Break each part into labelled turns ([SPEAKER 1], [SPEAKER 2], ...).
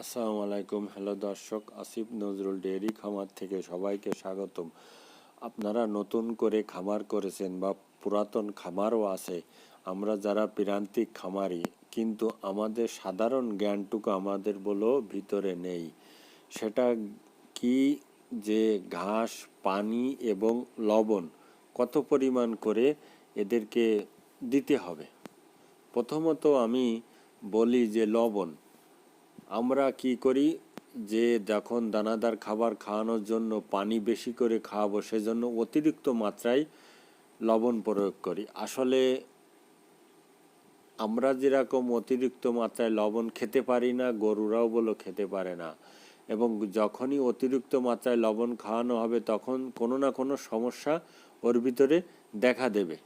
[SPEAKER 1] আসসালামু আলাইকুম। হ্যালো দর্শক, আসিফ নজরুল ডেয়ারি খামার থেকে সবাইকে স্বাগতম। আপনারা নতুন করে খামার করেছেন বা পুরাতন খামারও আছে, আমরা যারা প্রান্তিক খামারি, কিন্তু আমাদের সাধারণ জ্ঞানটুকু আমাদের বলো ভিতরে নেই। সেটা কি যে ঘাস, পানি এবং লবণ কত পরিমাণ করে এদেরকে দিতে হবে? প্রথমত আমি বলি যে লবণ। আমরা কি করি? যে যখন দানাদার খাবার খাওয়ানোর জন্য পানি বেশি করে খাওয়াবো, সেজন্য অতিরিক্ত মাত্রায় লবণ প্রয়োগ করি। আসলে আমরা যেরকম অতিরিক্ত মাত্রায় লবণ খেতে পারি না, গরুরাও বলো খেতে পারে না। এবং যখনই অতিরিক্ত মাত্রায় লবণ খাওয়ানো হবে, তখন কোনো না কোনো সমস্যা ওর ভিতরে দেখা দেবে।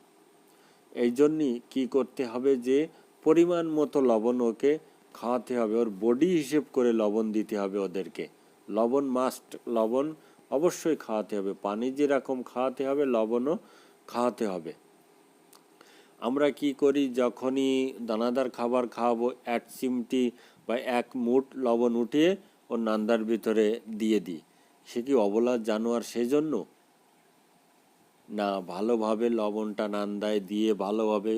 [SPEAKER 1] এই জন্যই কী করতে হবে যে, পরিমাণ মতো লবণ ওকে খাওয়াতে হবে, ওর বডি হিসেব করে লবণ দিতে হবে ওদেরকে। লবণ মাস্ট লবণ অবশ্যই খাওয়াতে হবে। পানি যেরকম খাওয়াতে হবে, লবণও খাওয়াতে হবে। আমরা কি করি, যখনই দানাদার খাবার খাওয়াবো, এক চিমটি বা এক মুঠ লবণ উঠিয়ে ওর নান্দার ভিতরে দিয়ে দিই। সে কি অবলা জানোয়ার সেজন্য? না, ভালোভাবে লবণটা নান্দায় দিয়ে ভালোভাবে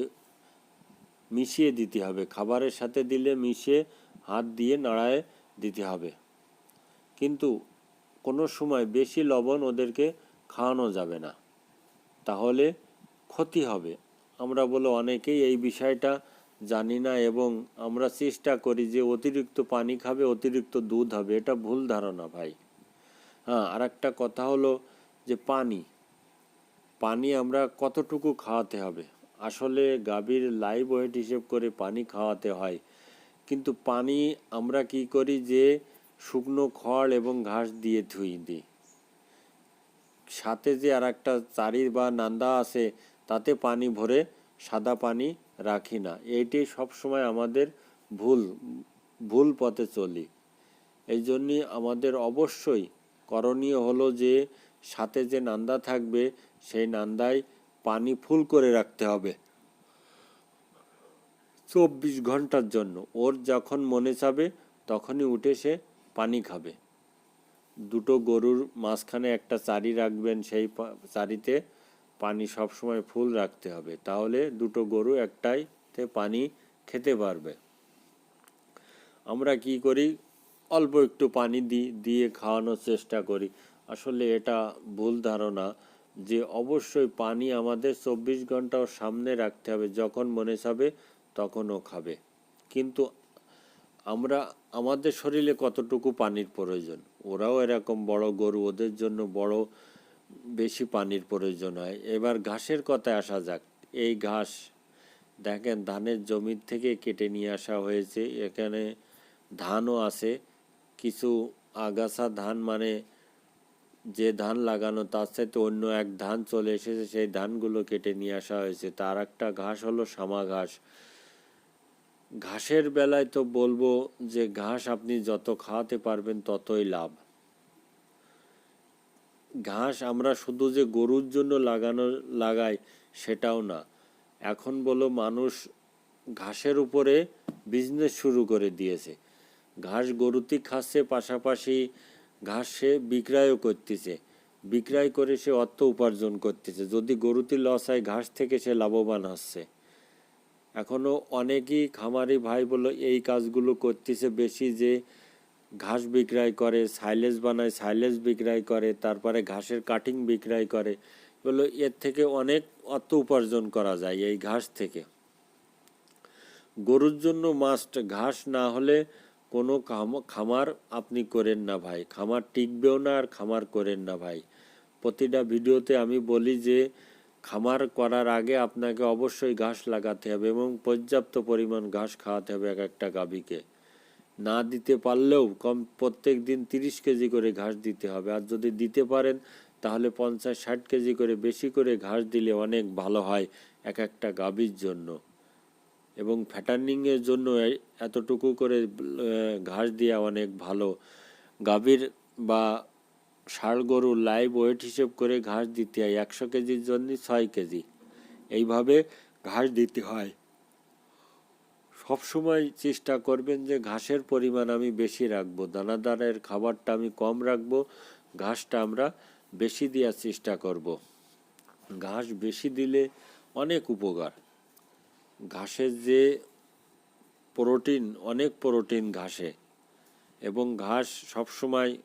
[SPEAKER 1] মিশিয়ে দিতে হবে। খাবারের সাথে দিলে মিশিয়ে হাত দিয়ে নাড়ায় দিতে হবে। কিন্তু কোনো সময় বেশি লবণ ওদেরকে খাওয়ানো যাবে না। তাহলে ক্ষতি হবে। আমরা বলো অনেকেই এই বিষয়টা জানি না এবং আমরা চেষ্টা করি যে অতিরিক্ত পানি খাবে, অতিরিক্ত দুধ হবে। এটা ভুল ধারণা ভাই। হ্যাঁ আর একটা কথা হলো যে পানি। পানি আমরা কতটুকু খাওয়াতে হবে? আসলে গাভীর লাইভ ওয়েট হিসেব করে পানি খাওয়াতে হয়। কিন্তু পানি আমরা কি করি যে শুকনো খড় এবং ঘাস দিয়ে ধুই দিই সাথে যে আর একটা চারি বা নান্দা আছে, তাতে পানি ভরে সাদা পানি রাখি না। এইটি সবসময় আমাদের ভুল ভুল পথে চলি। এই জন্যই আমাদের অবশ্যই করণীয় হলো যে সাথে যে নান্দা থাকবে, সেই নান্দায় পানি ফুল করে রাখতে হবে। চব্বিশ ঘণ্টার জন্য। ওর যখন মনে চাবে, তখনই উঠে সে পানি খাবে। দুটো গরুর মাঝখানে একটা চারি রাখবেন, সেই চারিতে পানি সবসময় ফুল রাখতে হবে। তাহলে দুটো গরু একটাইতে পানি খেতে পারবে। আমরা কি করি? অল্প একটু পানি দিই দিয়ে খাওয়ানোর চেষ্টা করি। আসলে এটা ভুল ধারণা। যে অবশ্যই পানি আমাদের চব্বিশ ঘন্টাও সামনে রাখতে হবে। যখন মনে চাবে তখনও খাবে। কিন্তু আমরা, আমাদের শরীরে কতটুকু পানির প্রয়োজন? ওরাও এরকম বড় গরু, ওদের জন্য বড় বেশি পানির প্রয়োজন হয়। এবার ঘাসের কথায় আসা যাক। এই ঘাস, দেখেন ধানের জমির থেকে কেটে নিয়ে আসা হয়েছে। এখানে ধানও আছে। কিছু আগাছা ধান মানে যে ধান লাগানো, তার সাথে অন্য এক ধান চলে এসেছে, সেই ধানগুলো কেটে নিয়ে আসা হয়েছে। তার একটা ঘাস হলো সামা ঘাস। ঘাসের বেলায় তো বলব যে ঘাস আপনি যত খাওয়াতে পারবেন ততই লাভ। ঘাস আমরা শুধু যে গরুর জন্য লাগানো, লাগাই সেটাও না। এখন বলো মানুষ ঘাসের উপরে বিজনেস শুরু করে দিয়েছে। ঘাস গরুতি খাচ্ছে, পাশাপাশি ঘাস সে বিক্রয়ও করতেছে। বিক্রয় করে সে অর্থ উপার্জন করতেছে। যদি গরুতি লস হয়, ঘাস থেকে সে লাভবান হচ্ছে। এখনও অনেকই খামারি ভাই বলো এই কাজগুলো করতেছে বেশি যে ঘাস বিক্রয় করে, সাইলেজ বানায়, সাইলেজ বিক্রয় করে, তারপরে ঘাসের কাটিং বিক্রয় করে। বলো এর থেকে অনেক অর্থ উপার্জন করা যায় এই ঘাস থেকে। গরুর জন্য মাস্ট ঘাস না হলে কোনো খামার আপনি করেন না ভাই। খামার টিকবেও না আর খামার করেন না ভাই। প্রতিটা ভিডিওতে আমি বলি যে, খামার করার আগে আপনাকে অবশ্যই ঘাস লাগাতে হবে এবং পর্যাপ্ত পরিমাণ ঘাস খাওয়াতে হবে এক একটা গাভীকে। না দিতে পারলেও কম, প্রত্যেক দিন তিরিশ কেজি করে ঘাস দিতে হবে। আর যদি দিতে পারেন, তাহলে পঞ্চাশ, ষাট কেজি করে বেশি করে ঘাস দিলে অনেক ভালো হয় এক একটা গাভীর জন্য। এবং ফ্যাটার্নিংয়ের জন্য এতটুকু করে ঘাস দেওয়া অনেক ভালো। গাভীর বা ষাড় গরু লাইভ ওয়েট হিসেব করে ঘাস দিতে হয়, একশো কেজির জন্য ছয় কেজি। এইভাবে ঘাস দিতে হয়। সবসময় চেষ্টা করবেন যে ঘাসের পরিমাণ আমি বেশি রাখব, দানাদারের খাবারটা আমি কম রাখব, ঘাসটা আমরা বেশি দেওয়ার চেষ্টা করব। ঘাস বেশি দিলে অনেক উপকার। ঘাসের যে প্রোটিন, অনেক প্রোটিন ঘাসে। এবং ঘাস সবসময়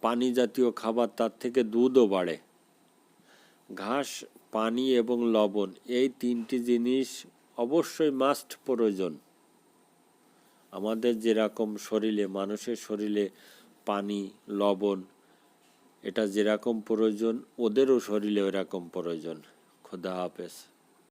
[SPEAKER 1] পানি জাতীয় খাবার, তার থেকে দুধও বাড়ে। ঘাস, পানি এবং লবণ, এই তিনটি জিনিস অবশ্যই মাস্ট প্রয়োজন। আমাদের যেরকম শরীরে, মানুষের শরীরে পানি, লবণ, এটা যেরকম প্রয়োজন, ওদেরও শরীরে ওরকম প্রয়োজন। খোদা হাফেজ।